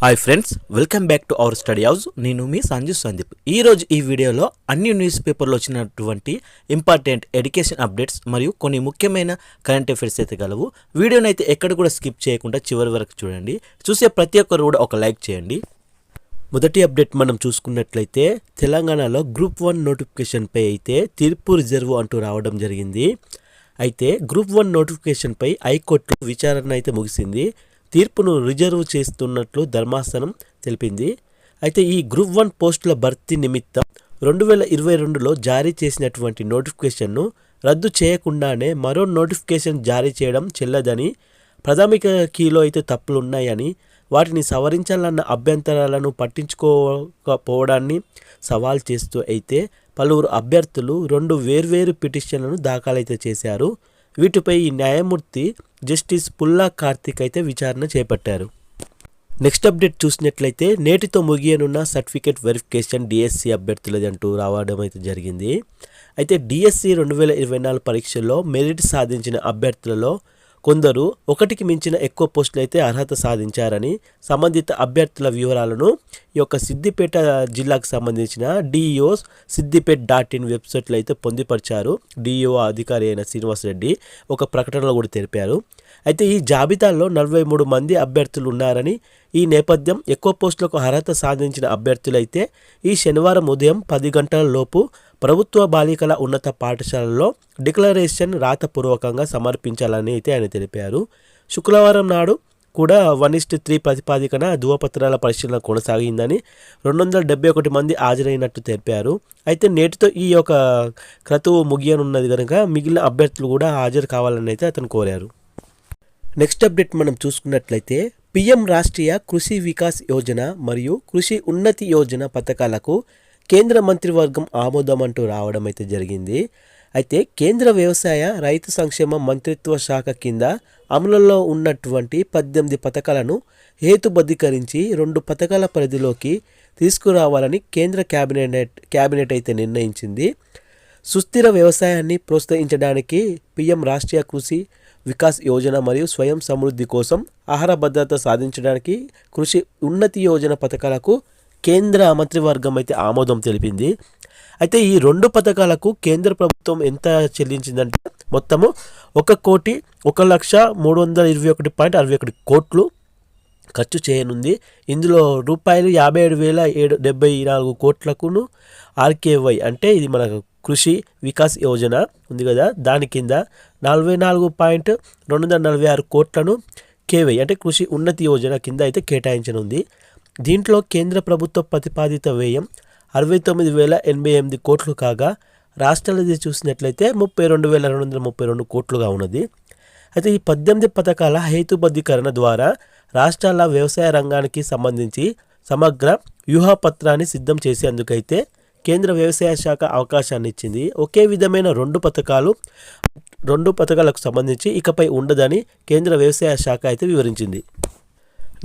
Hi friends welcome back to our study house నేను మీ సంజు సందీప్. ఈరోజు ఈ వీడియోలో అన్ని న్యూస్ పేపర్లో వచ్చినటువంటి ఇంపార్టెంట్ ఎడ్యుకేషన్ అప్డేట్స్ మరియు కొన్ని ముఖ్యమైన కరెంట్ అఫైర్స్ అయితే గలవు. వీడియోని అయితే ఎక్కడ కూడా స్కిప్ చేయకుండా చివరి వరకు చూడండి. చూసే ప్రతి ఒక్కరు కూడా ఒక లైక్ చేయండి. మొదటి అప్డేట్ మనం చూసుకున్నట్లయితే తెలంగాణలో గ్రూప్ వన్ నోటిఫికేషన్పై అయితే తీర్పు రిజర్వ్ అంటూ రావడం జరిగింది. అయితే గ్రూప్ వన్ నోటిఫికేషన్పై హైకోర్టు విచారణ అయితే ముగిసింది. తీర్పును రిజర్వ్ చేస్తున్నట్లు ధర్మాసనం తెలిపింది. అయితే ఈ గ్రూప్ వన్ పోస్టుల భర్తీ నిమిత్తం రెండు వేల ఇరవై రెండులో జారీ చేసినటువంటి నోటిఫికేషన్ను రద్దు చేయకుండానే మరో నోటిఫికేషన్ జారీ చేయడం చెల్లదని ప్రాథమిక కీలో అయితే తప్పులు ఉన్నాయని వాటిని సవరించాలన్న అభ్యంతరాలను పట్టించుకోకపోవడాన్ని సవాల్ చేస్తూ అయితే పలువురు అభ్యర్థులు రెండు వేర్వేరు పిటిషన్లను దాఖలైతే చేశారు. వీటిపై ఈ న్యాయమూర్తి జస్టిస్ పుల్లా కార్తిక్ అయితే విచారణ చేపట్టారు. నెక్స్ట్ అప్డేట్ చూసినట్లయితే నేటితో ముగియనున్న సర్టిఫికేట్ వెరిఫికేషన్ డిఎస్సి అభ్యర్థులది అంటూ రావడం అయితే జరిగింది. అయితే డిఎస్సి రెండు వేల ఇరవై నాలుగు పరీక్షల్లో మెరిట్ సాధించిన అభ్యర్థులలో కొందరు ఒకటికి మించిన ఎక్కువ పోస్టులు అయితే అర్హత సాధించారని సంబంధిత అభ్యర్థుల వివరాలను ఈ యొక్క సిద్దిపేట జిల్లాకు సంబంధించిన డిఈఓ సిద్దిపేట్ డాట్ ఇన్ వెబ్సైట్లో అయితే పొందుపరిచారు. డిఈఓ అధికారి అయిన శ్రీనివాస్ రెడ్డి ఒక ప్రకటనలో కూడా తెలిపారు. అయితే ఈ జాబితాలో నలభై మూడు మంది అభ్యర్థులు ఉన్నారని ఈ నేపథ్యం ఎక్కువ పోస్టులకు అర్హత సాధించిన అభ్యర్థులైతే ఈ శనివారం ఉదయం పది గంటల లోపు ప్రభుత్వ బాలికల ఉన్నత పాఠశాలలో డిక్లరేషన్ రాతపూర్వకంగా సమర్పించాలని అయితే ఆయన తెలిపారు. శుక్రవారం నాడు కూడా వన్ ఇస్ట్ త్రీ ప్రతిపాదికన ధృవపత్రాల పరిశీలన కొనసాగిందని రెండు వందల డెబ్బై ఒకటి మంది హాజరైనట్టు తెలిపారు. అయితే నేటితో ఈ యొక్క క్రతువు ముగియనున్నది కనుక మిగిలిన అభ్యర్థులు కూడా హాజరు కావాలని అయితే అతను కోరారు. నెక్స్ట్ అప్డేట్ మనం చూసుకున్నట్లయితే పిఎం రాష్ట్రీయ కృషి వికాస్ యోజన మరియు కృషి ఉన్నతి యోజన పథకాలకు కేంద్ర మంత్రివర్గం ఆమోదం అంటూ రావడం అయితే జరిగింది. అయితే కేంద్ర వ్యవసాయ రైతు సంక్షేమ మంత్రిత్వ శాఖ కింద అమలులో ఉన్నటువంటి పద్దెనిమిది పథకాలను హేతుబద్ధీకరించి రెండు పథకాల పరిధిలోకి తీసుకురావాలని కేంద్ర క్యాబినెట్ క్యాబినెట్ అయితే నిర్ణయించింది. సుస్థిర వ్యవసాయాన్ని ప్రోత్సహించడానికి పిఎం రాష్ట్రీయ కృషి వికాస్ యోజన మరియు స్వయం సమృద్ధి కోసం ఆహార భద్రత సాధించడానికి కృషి ఉన్నతి యోజన పథకాలకు కేంద్ర మంత్రివర్గం అయితే ఆమోదం తెలిపింది. అయితే ఈ రెండు పథకాలకు కేంద్ర ప్రభుత్వం ఎంత చెల్లించిందంటే మొత్తము ఒక కోటి ఒక లక్ష మూడు వందల ఇరవై ఒకటి పాయింట్ అరవై ఒకటి కోట్లు ఖర్చు చేయనుంది. ఇందులో రూపాయలు యాభై ఏడు వేల ఏడు డెబ్బై నాలుగు కోట్లకును ఆర్కేవై అంటే ఇది మన కృషి వికాస్ యోజన ఉంది కదా. దాని కింద నలభై నాలుగు పాయింట్ రెండు వందల నలభై ఆరు కోట్లను కేవై అంటే కృషి ఉన్నతి యోజన కింద అయితే కేటాయించనుంది. దీంట్లో కేంద్ర ప్రభుత్వ ప్రతిపాదిత వ్యయం అరవై తొమ్మిది వేల ఎనభై ఎనిమిది కోట్లు కాగా రాష్ట్రాలది చూసినట్లయితే ముప్పై రెండు వేల రెండు వందల ముప్పై రెండు కోట్లుగా ఉన్నది. అయితే ఈ పద్దెనిమిది పథకాల హేతుబద్ధీకరణ ద్వారా రాష్ట్రాల వ్యవసాయ రంగానికి సంబంధించి సమగ్ర వ్యూహపత్రాన్ని సిద్ధం చేసేందుకైతే కేంద్ర వ్యవసాయ శాఖ అవకాశాన్ని ఇచ్చింది. ఒకే విధమైన రెండు పథకాలు రెండు పథకాలకు సంబంధించి ఇకపై ఉండదని కేంద్ర వ్యవసాయ శాఖ అయితే వివరించింది.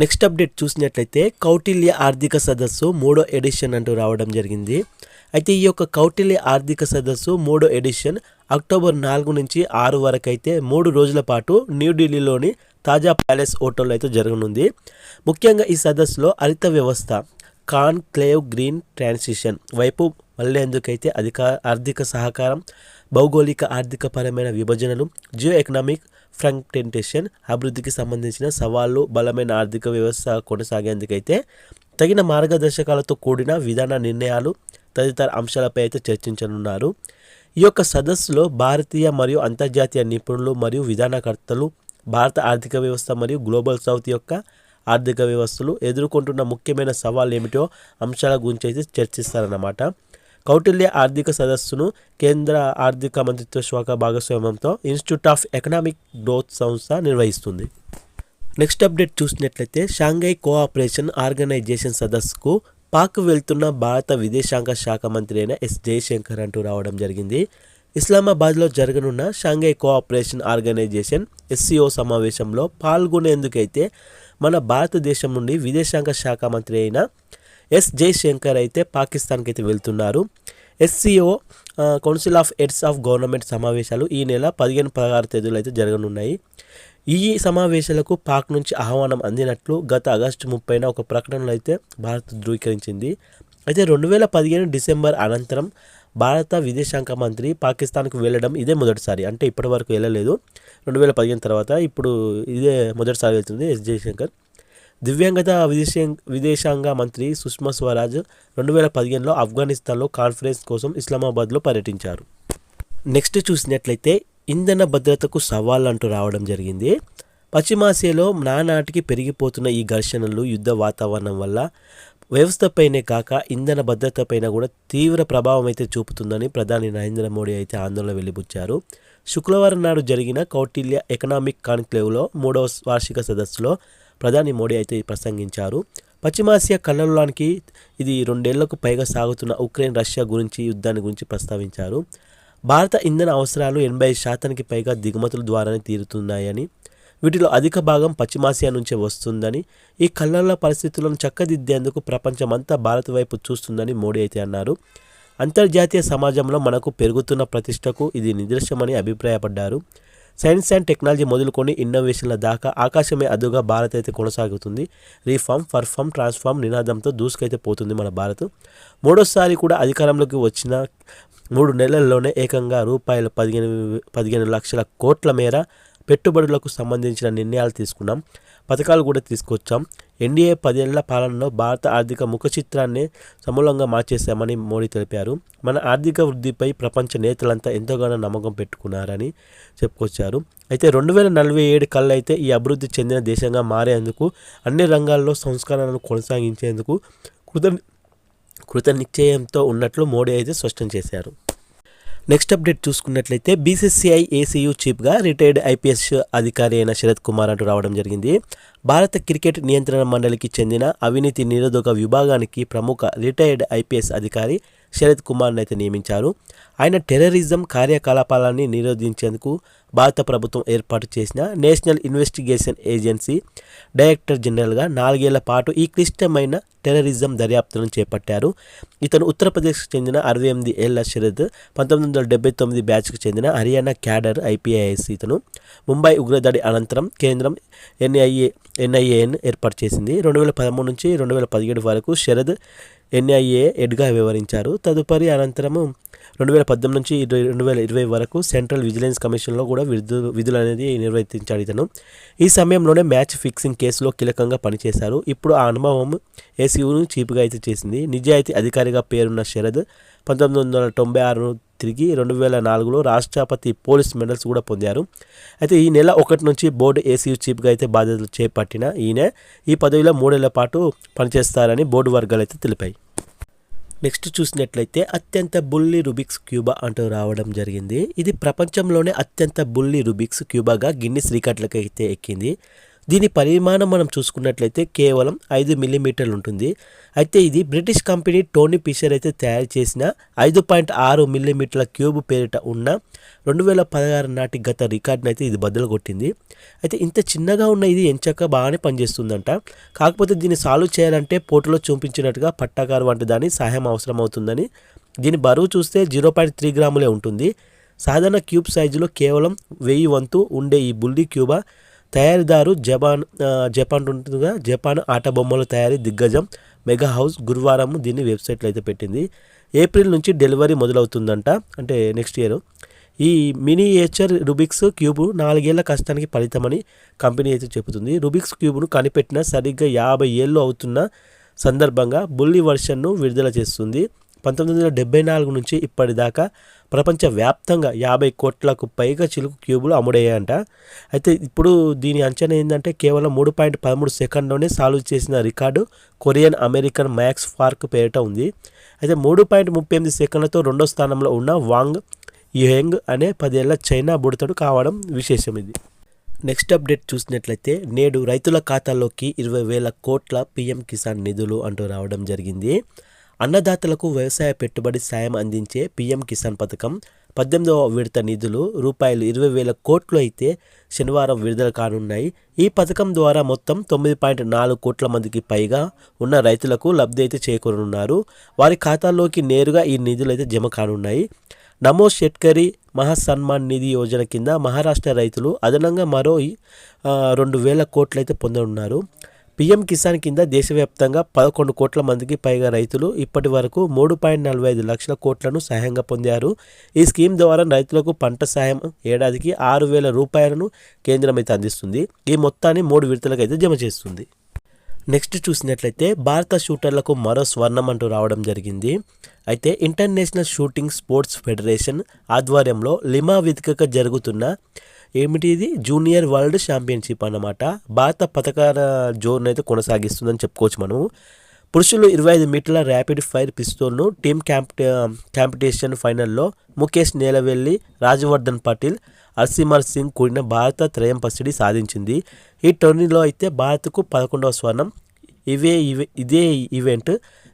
నెక్స్ట్ అప్డేట్ చూసినట్లయితే కౌటిల్య ఆర్థిక సదస్సు మూడో ఎడిషన్ అంటూ రావడం జరిగింది. అయితే ఈ యొక్క కౌటిల్య ఆర్థిక సదస్సు మూడో ఎడిషన్ అక్టోబర్ నాలుగు నుంచి ఆరు వరకు అయితే మూడు రోజుల పాటు న్యూఢిల్లీలోని తాజా ప్యాలెస్ హోటల్లో అయితే జరగనుంది. ముఖ్యంగా ఈ సదస్సులో హరిత వ్యవస్థ కాన్ క్లేవ్ గ్రీన్ ట్రాన్సిషన్ వైపు మళ్ళేందుకైతే అధిక ఆర్థిక సహకారం భౌగోళిక ఆర్థిక పరమైన విభజనలు జియో ఎకనామిక్ ఫ్రంటెంటేషన్ అభివృద్ధికి సంబంధించిన సవాళ్ళు బలమైన ఆర్థిక వ్యవస్థ కొనసాగేందుకైతే తగిన మార్గదర్శకాలతో కూడిన విధాన నిర్ణయాలు తదితర అంశాలపై అయితే చర్చించనున్నారు. ఈ యొక్క సదస్సులో భారతీయ మరియు అంతర్జాతీయ నిపుణులు మరియు విధానకర్తలు భారత ఆర్థిక వ్యవస్థ మరియు గ్లోబల్ సౌత్ యొక్క ఆర్థిక వ్యవస్థలు ఎదుర్కొంటున్న ముఖ్యమైన సవాళ్ళు ఏమిటో అంశాల గురించి అయితే చర్చిస్తారన్నమాట. కౌటిల్య ఆర్థిక సదస్సును కేంద్ర ఆర్థిక మంత్రిత్వ శాఖ భాగస్వామ్యంతో ఇన్స్టిట్యూట్ ఆఫ్ ఎకనామిక్ గ్రోత్ సంస్థ నిర్వహిస్తుంది. నెక్స్ట్ అప్డేట్ చూసినట్లయితే షాంఘై కోఆపరేషన్ ఆర్గనైజేషన్ సదస్సుకు పాక్ వెళ్తున్న భారత విదేశాంగ శాఖ మంత్రి అయిన ఎస్ జయశంకర్ అంటూ రావడం జరిగింది. ఇస్లామాబాద్లో జరగనున్న షాంఘై కోఆపరేషన్ ఆర్గనైజేషన్ ఎస్సీఓ సమావేశంలో పాల్గొనేందుకైతే మన భారతదేశం నుండి విదేశాంగ శాఖ మంత్రి అయిన ఎస్ జయశంకర్ అయితే పాకిస్తాన్కి అయితే వెళ్తున్నారు. SCO council of heads of government సమావేశాలు ఈ నెల పదిహేను పదహారు తేదీలు అయితే జరగనున్నాయి. ఈ సమావేశాలకు పాక్ నుంచి ఆహ్వానం అందినట్లు గత ఆగస్టు ముప్పైన ఒక ప్రకటనలో అయితే భారత్ ధృవీకరించింది. అయితే రెండు వేల పదిహేను డిసెంబర్ అనంతరం భారత విదేశాంగ మంత్రి పాకిస్తాన్కు వెళ్ళడం ఇదే మొదటిసారి. అంటే ఇప్పటి వరకు వెళ్ళలేదు. రెండు వేల పదిహేను తర్వాత ఇప్పుడు ఇదే మొదటిసారి వెళ్తుంది ఎస్ జయశంకర్. దివ్యాంగత విదేశాంగ విదేశాంగ మంత్రి సుష్మా స్వరాజ్ రెండు వేల పదిహేనులో ఆఫ్ఘనిస్తాన్లో కాన్ఫరెన్స్ కోసం ఇస్లామాబాద్లో పర్యటించారు. నెక్స్ట్ చూసినట్లయితే ఇంధన భద్రతకు సవాళ్ళు అంటూ రావడం జరిగింది. పశ్చిమాసియాలో నానాటికి పెరిగిపోతున్న ఈ ఘర్షణలు యుద్ధ వాతావరణం వల్ల వ్యవస్థపైనే కాక ఇంధన భద్రతపైన కూడా తీవ్ర ప్రభావం అయితే చూపుతుందని ప్రధాని నరేంద్ర మోడీ అయితే ఆందోళన వెలిబుచ్చారు శుక్రవారం నాడు జరిగిన కౌటిల్య ఎకనామిక్ కాన్క్లేవ్లో మూడవ వార్షిక సదస్సులో ప్రధాని మోడీ అయితే ప్రసంగించారు. పశ్చిమాసియా కల్లోలానికి ఇది రెండేళ్ళకు పైగా సాగుతున్న ఉక్రెయిన్ రష్యా గురించి యుద్ధాన్ని గురించి ప్రస్తావించారు. భారత ఇంధన అవసరాలు ఎనభై శాతానికి పైగా దిగుమతుల ద్వారానే తీరుతున్నాయని వీటిలో అధిక భాగం పశ్చిమాసియా నుంచే వస్తుందని ఈ కళ్ళల పరిస్థితులను చక్కదిద్దేందుకు ప్రపంచమంతా భారత్ వైపు చూస్తుందని మోడీ అయితే అన్నారు. అంతర్జాతీయ సమాజంలో మనకు పెరుగుతున్న ప్రతిష్టకు ఇది నిదర్శనమని అభిప్రాయపడ్డారు. సైన్స్ అండ్ టెక్నాలజీ మొదలుకొని ఇన్నోవేషన్ల దాకా ఆకాశమే అదుగా భారత్ అయితే కొనసాగుతుంది. రీఫార్మ్ పర్ఫామ్ ట్రాన్స్ఫార్మ్ నినాదంతో దూసుకైతే పోతుంది మన భారత్. మూడోసారి కూడా అధికారంలోకి వచ్చిన మూడు నెలల్లోనే ఏకంగా రూపాయలు పదిహేను పదిహేను లక్షల కోట్ల మేర పెట్టుబడులకు సంబంధించిన నిర్ణయాలు తీసుకున్నాం. పథకాలు కూడా తీసుకొచ్చాం. ఎన్డీఏ పదేళ్ళ పాలనలో భారత ఆర్థిక ముఖ చిత్రాన్ని సమూలంగా మార్చేశామని మోడీ తెలిపారు. మన ఆర్థిక వృద్ధిపై ప్రపంచ నేతలంతా ఎంతగానో నమ్మకం పెట్టుకున్నారని చెప్పుకొచ్చారు. అయితే రెండు వేల నలభై ఏడు కల్లా అయితే ఈ అభివృద్ధి చెందిన దేశంగా మారేందుకు అన్ని రంగాల్లో సంస్కరణలను కొనసాగించేందుకు కృత కృత నిశ్చయంతో ఉన్నట్లు మోడీ అయితే స్పష్టం చేశారు. నెక్స్ట్ అప్డేట్ చూసుకున్నట్లయితే బీసీసీఐ ఏసీయూ చీఫ్గా రిటైర్డ్ ఐపీఎస్ అధికారి అయిన శరత్ కుమార్ అంటూ రావడం జరిగింది. భారత క్రికెట్ నియంత్రణ మండలికి చెందిన అవినీతి నిరోధక విభాగానికి ప్రముఖ రిటైర్డ్ ఐపీఎస్ అధికారి శరత్ కుమార్ని అయితే నియమించారు. ఆయన టెర్రరిజం కార్యకలాపాలని నిరోధించేందుకు భారత ప్రభుత్వం ఏర్పాటు చేసిన నేషనల్ ఇన్వెస్టిగేషన్ ఏజెన్సీ డైరెక్టర్ జనరల్గా నాలుగేళ్ళ పాటు ఈ క్లిష్టమైన టెర్రరిజం దర్యాప్తులను చేపట్టారు. ఇతను ఉత్తరప్రదేశ్కు చెందిన అరవై ఎనిమిది ఏళ్ళ శరద్ పంతొమ్మిది వందల డెబ్బై తొమ్మిది బ్యాచ్కు చెందిన హర్యానా క్యాడర్ ఐపీఐఎస్ ఇతను ముంబై ఉగ్రదాడి అనంతరం కేంద్రం ఎన్ఐఏ ఎన్ఐఏఎన్ ఏర్పాటు చేసింది. రెండు వేల పదమూడు నుంచి రెండు వేల పదిహేడు వరకు శరద్ ఎన్ఐఏ హెడ్గా వివరించారు తదుపరి అనంతరము రెండు వేల పద్దెనిమిది నుంచి ఇరవై రెండు వేల ఇరవై వరకు సెంట్రల్ విజిలెన్స్ కమిషన్లో కూడా విధు విధులు అనేది నిర్వర్తించాడు ఇతను. ఈ సమయంలోనే మ్యాచ్ ఫిక్సింగ్ కేసులో కీలకంగా పనిచేశారు. ఇప్పుడు ఆ అనుభవం ఏసీయూను చీపుగా అయితే చేసింది. నిజాయితీ అధికారిగా పేరున్న శరద్ పంతొమ్మిది వందల తొంభై ఆరు తిరిగి రెండు వేల నాలుగులో రాష్ట్రపతి పోలీస్ మెడల్స్ కూడా పొందారు. అయితే ఈ నెల ఒకటి నుంచి బోర్డు ఏసీ చీఫ్గా అయితే బాధ్యతలు చేపట్టిన ఈయన ఈ పదవిలో మూడేళ్ళ పాటు పనిచేస్తారని బోర్డు వర్గాలు అయితే తెలిపాయి. నెక్స్ట్ చూసినట్లయితే అత్యంత బుల్లి రుబిక్స్ క్యూబా అంటూ రావడం జరిగింది. ఇది ప్రపంచంలోనే అత్యంత బుల్లి రుబిక్స్ క్యూబాగా గిన్నిస్ రికార్డులకు అయితే ఎక్కింది. దీని పరిమాణం మనం చూసుకున్నట్లయితే కేవలం ఐదు మిల్లీమీటర్లు ఉంటుంది. అయితే ఇది బ్రిటిష్ కంపెనీ టోనీ పిషర్ అయితే తయారు చేసిన ఐదు పాయింట్ ఆరు మిల్లీమీటర్ల క్యూబ్ పేరిట ఉన్న రెండు వేల పదహారు నాటి గత రికార్డును అయితే ఇది బద్దలు కొట్టింది అయితే ఇంత చిన్నగా ఉన్న ఇది ఎంచక్క బాగానే పనిచేస్తుందంట. కాకపోతే దీన్ని సాల్వ్ చేయాలంటే పోటీలో చూపించినట్టుగా పట్టాకారు వంటి దాని సహాయం అవసరం అవుతుందని దీని బరువు చూస్తే జీరో పాయింట్ త్రీ గ్రాములే ఉంటుంది. సాధారణ క్యూబ్ సైజులో కేవలం వెయ్యి వంతు ఉండే ఈ బుల్లి క్యూబా? తయారీదారు జపాన్ జపాన్ ఉంటుందిగా. జపాన్ ఆట బొమ్మల తయారీ దిగ్గజం మెగా హౌస్ గురువారం దీన్ని వెబ్సైట్లో అయితే పెట్టింది. ఏప్రిల్ నుంచి డెలివరీ మొదలవుతుందంట అంటే నెక్స్ట్ ఇయర్. ఈ మినియేచర్ రుబిక్స్ క్యూబ్ నాలుగేళ్ళ కష్టానికి ఫలితమని కంపెనీ అయితే చెబుతుంది. రుబిక్స్ క్యూబ్ను కనిపెట్టిన సరిగ్గా యాభై ఏళ్ళు అవుతున్న సందర్భంగా బుల్లి వర్షన్ను విడుదల చేస్తుంది. పంతొమ్మిది వందల డెబ్బై నాలుగు నుంచి ఇప్పటిదాకా ప్రపంచవ్యాప్తంగా యాభై కోట్లకు పైగా చిలుకు క్యూబులు అమ్ముడయ్యాయంట. అయితే ఇప్పుడు దీని అంచనా ఏంటంటే కేవలం మూడు పాయింట్ పదమూడు సెకండ్లోనే సాల్వ్ చేసిన record Korean American Max Park పేరిట ఉంది. అయితే మూడు పాయింట్ ముప్పై ఎనిమిది సెకండ్లతో రెండో స్థానంలో ఉన్న వాంగ్ యుహెంగ్ అనే పదేళ్ళ చైనా బుడతడు కావడం విశేషం ఇది. నెక్స్ట్ అప్డేట్ చూసినట్లయితే నేడు రైతుల ఖాతాల్లోకి ఇరవై వేల కోట్ల పీఎం కిసాన్ నిధులు అంటూ రావడం జరిగింది. అన్నదాతలకు వ్యవసాయ పెట్టుబడి సాయం అందించే పీఎం కిసాన్ పథకం పద్దెనిమిదవ విడత నిధులు రూపాయలు ఇరవై వేల కోట్లు అయితే శనివారం విడుదల కానున్నాయి. ఈ పథకం ద్వారా మొత్తం తొమ్మిది పాయింట్ నాలుగు కోట్ల మందికి పైగా ఉన్న రైతులకు లబ్ధి అయితే చేకూరనున్నారు. వారి ఖాతాల్లోకి నేరుగా ఈ నిధులు అయితే జమ కానున్నాయి. నమో షెట్కరీ మహాసన్మాన్ నిధి యోజన కింద మహారాష్ట్ర రైతులు అదనంగా మరో రెండు వేల కోట్లయితే పొందనున్నారు. పీఎం కిసాన్ కింద దేశవ్యాప్తంగా పదకొండు కోట్ల మందికి పైగా రైతులు ఇప్పటి వరకు మూడు పాయింట్ నలభై ఐదు లక్షల కోట్లను సహాయంగా పొందారు. ఈ స్కీమ్ ద్వారా రైతులకు పంట సాయం ఏడాదికి ఆరు వేల రూపాయలను కేంద్రం అయితే అందిస్తుంది. ఈ మొత్తాన్ని మూడు విడతలకు అయితే జమ చేస్తుంది. నెక్స్ట్ చూసినట్లయితే భారత షూటర్లకు మరో స్వర్ణం అంటూ రావడం జరిగింది. అయితే ఇంటర్నేషనల్ షూటింగ్ స్పోర్ట్స్ ఫెడరేషన్ ఆధ్వర్యంలో లిమా వెతికక జరుగుతున్న ఏమిటి ఇది? జూనియర్ వరల్డ్ ఛాంపియన్షిప్ అన్నమాట. భారత పథకాల జోన్ అయితే కొనసాగిస్తుందని చెప్పుకోవచ్చు మనము. పురుషులు ఇరవై ఐదు మీటర్ల ర్యాపిడ్ ఫైర్ పిస్తోల్ను టీమ్ క్యాంప్ కాంపిటీషన్ ఫైనల్లో ముఖేష్ నేలవెల్లి రాజవర్ధన్ పటేల్ అర్సిమర్ సింగ్ కూడిన భారత త్రయం పసిడి సాధించింది. ఈ టోర్నీలో అయితే భారత్కు పదకొండవ స్వర్ణం. ఇవే ఇవే ఇదే ఈవెంట్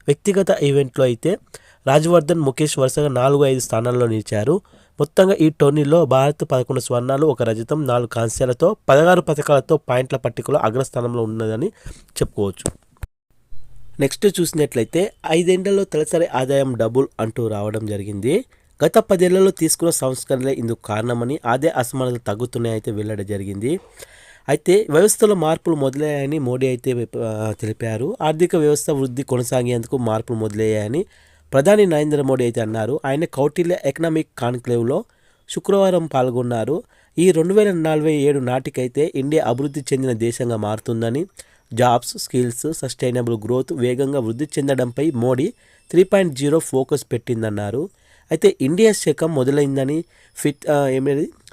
వ్యక్తిగత ఈవెంట్లో అయితే రాజవర్ధన్ ముఖేష్ వరుసగా నాలుగు ఐదు స్థానాల్లో నిలిచారు. మొత్తంగా ఈ టోర్నీలో భారత్ పదకొండు స్వర్ణాలు ఒక రజతం నాలుగు కాంస్యాలతో పదహారు పథకాలతో పాయింట్ల పట్టికలో అగ్రస్థానంలో ఉన్నదని చెప్పుకోవచ్చు. నెక్స్ట్ చూసినట్లయితే ఐదేళ్ళలో తలసరి ఆదాయం డబుల్ అంటూ రావడం జరిగింది. గత పదేళ్ళలో తీసుకున్న సంస్కరణలే ఇందుకు కారణమని ఆదాయ అసమానతలు తగ్గుతున్నాయైతే అయితే జరిగింది. అయితే వ్యవస్థలో మార్పులు మొదలయ్యాయని మోడీ అయితే తెలిపారు. ఆర్థిక వ్యవస్థ వృద్ధి కొనసాగేందుకు మార్పులు మొదలయ్యాయని ప్రధాని నరేంద్ర మోడీ అయితే అన్నారు ఆయన కౌటిల్య ఎకనామిక్ కాన్క్లేవ్లో శుక్రవారం పాల్గొన్నారు. ఈ రెండు వేల నలభై ఏడు నాటికైతే ఇండియా అభివృద్ధి చెందిన దేశంగా మారుతుందని జాబ్స్ స్కిల్స్ సస్టైనబుల్ గ్రోత్ వేగంగా వృద్ధి చెందడంపై Modi three point zero focus పెట్టిందన్నారు. అయితే ఇండియా శకం మొదలైందని ఫిట్ ఆ,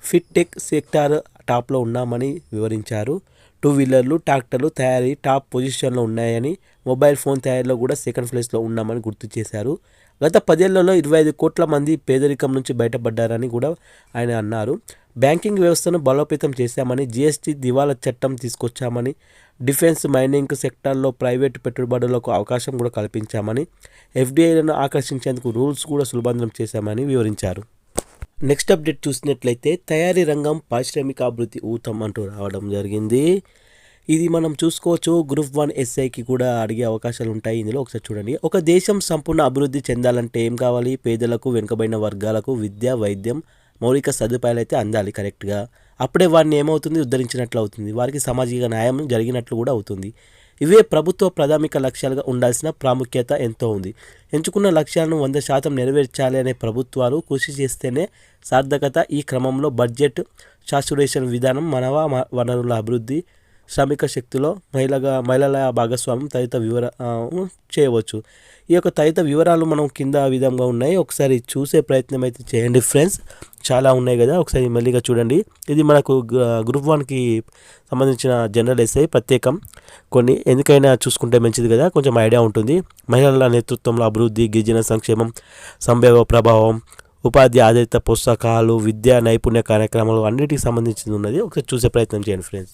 ఫిట్ టెక్ సెక్టార్ టాప్లో ఉన్నామని వివరించారు. టూ వీలర్లు ట్రాక్టర్లు తయారీ టాప్ పొజిషన్లో ఉన్నాయని మొబైల్ ఫోన్ తయారీలో కూడా సెకండ్ ప్లేస్లో ఉన్నామని గుర్తు చేశారు. గత పదేళ్ళలో ఇరవై ఐదు కోట్ల మంది పేదరికం నుంచి బయటపడ్డారని కూడా ఆయన అన్నారు. బ్యాంకింగ్ వ్యవస్థను బలోపేతం చేశామని జీఎస్టీ దివాలా చట్టం తీసుకొచ్చామని డిఫెన్స్ మైనింగ్ సెక్టార్లో ప్రైవేటు పెట్టుబడులకు అవకాశం కూడా కల్పించామని ఎఫ్డీఐలను ఆకర్షించేందుకు రూల్స్ కూడా సులభందం చేశామని వివరించారు. నెక్స్ట్ అప్డేట్ చూసినట్లయితే తయారీ రంగం పారిశ్రామిక అభివృద్ధి ఊతం అంటూ రావడం జరిగింది. ఇది మనం చూసుకోవచ్చు. గ్రూప్ వన్ ఎస్ఐకి కూడా అడిగే అవకాశాలు ఉంటాయి. ఇందులో ఒకసారి చూడండి. ఒక దేశం సంపూర్ణ అభివృద్ధి చెందాలంటే ఏం కావాలి? పేదలకు వెనుకబడిన వర్గాలకు విద్య వైద్యం మౌలిక సదుపాయాలు అయితే అందాలి కరెక్ట్గా అప్పుడే వారిని ఏమవుతుంది? ఉద్ధరించినట్లు అవుతుంది. వారికి సామాజిక న్యాయం జరిగినట్లు కూడా అవుతుంది. ఇవే ప్రభుత్వ ప్రాథమిక లక్ష్యాలుగా ఉండాల్సిన ప్రాముఖ్యత ఎంతో ఉంది. ఎంచుకున్న లక్ష్యాలను వంద శాతం నెరవేర్చాలి అనే ప్రభుత్వాలు కృషి చేస్తేనే సార్థకత. ఈ క్రమంలో బడ్జెట్ సాచురేషన్ విధానం మానవ మ- వనరుల అభివృద్ధి శ్రామిక శక్తిలో మహిళగా మహిళల భాగస్వామ్యం తదితర వివర చేయవచ్చు. ఈ యొక్క తదితర వివరాలు మనం కింద విధంగా ఉన్నాయి. ఒకసారి చూసే ప్రయత్నం అయితే చేయండి ఫ్రెండ్స్. చాలా ఉన్నాయి కదా ఒకసారి మెల్లిగా చూడండి. ఇది మనకు గ్రూప్ వన్కి సంబంధించిన జనరల్ ఎస్ఐ ప్రత్యేకం. కొన్ని ఎందుకైనా చూసుకుంటే మంచిది కదా కొంచెం ఐడియా ఉంటుంది. మహిళల నేతృత్వంలో అభివృద్ధి గిరిజన సంక్షేమం సంభవ ప్రభావం ఉపాధి ఆధారిత పుస్తకాలు విద్యా నైపుణ్య కార్యక్రమాలు అన్నిటికి సంబంధించింది ఉన్నది. ఒకసారి చూసే ప్రయత్నం చేయండి ఫ్రెండ్స్